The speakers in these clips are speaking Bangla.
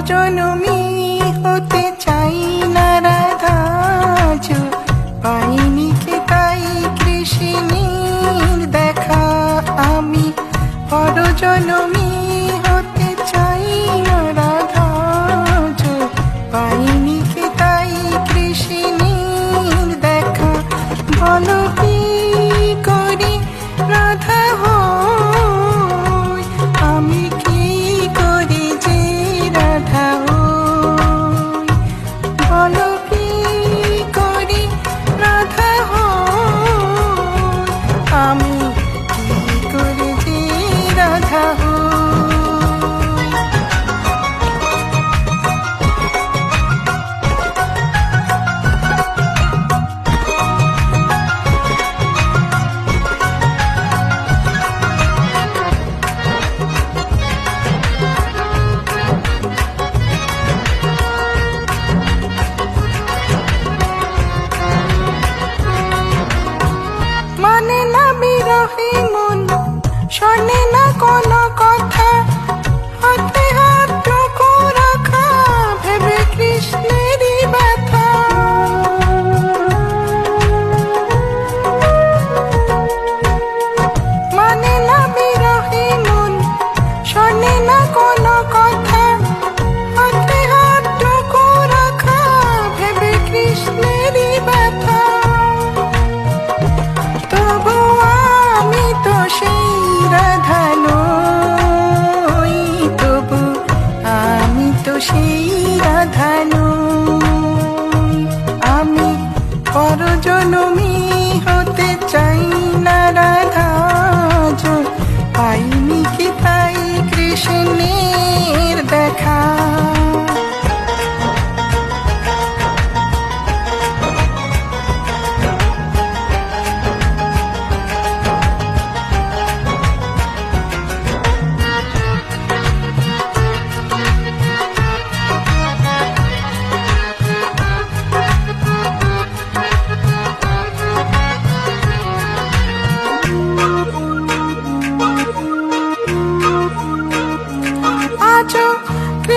জনমি হতে চাই না রাধাজ পাইনি কে তাই কৃষ্ণীর দেখা আমি। পরজনমী রাধালো তবু আমি তো সেই আমি হতে চাই না রাধা কি তাই কৃষ্ণের দেখা?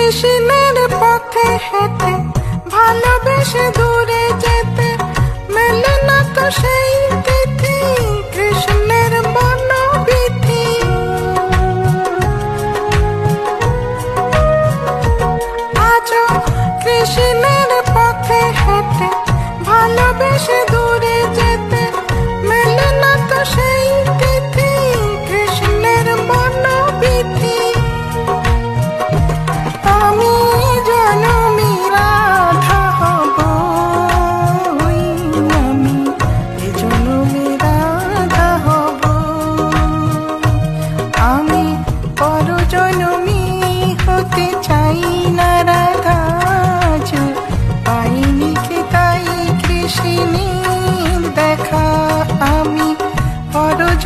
কৃষ্ণের পথে হেঁটে ভালোবেসে দূরে যেতে মেলে না তো সেই তিথি।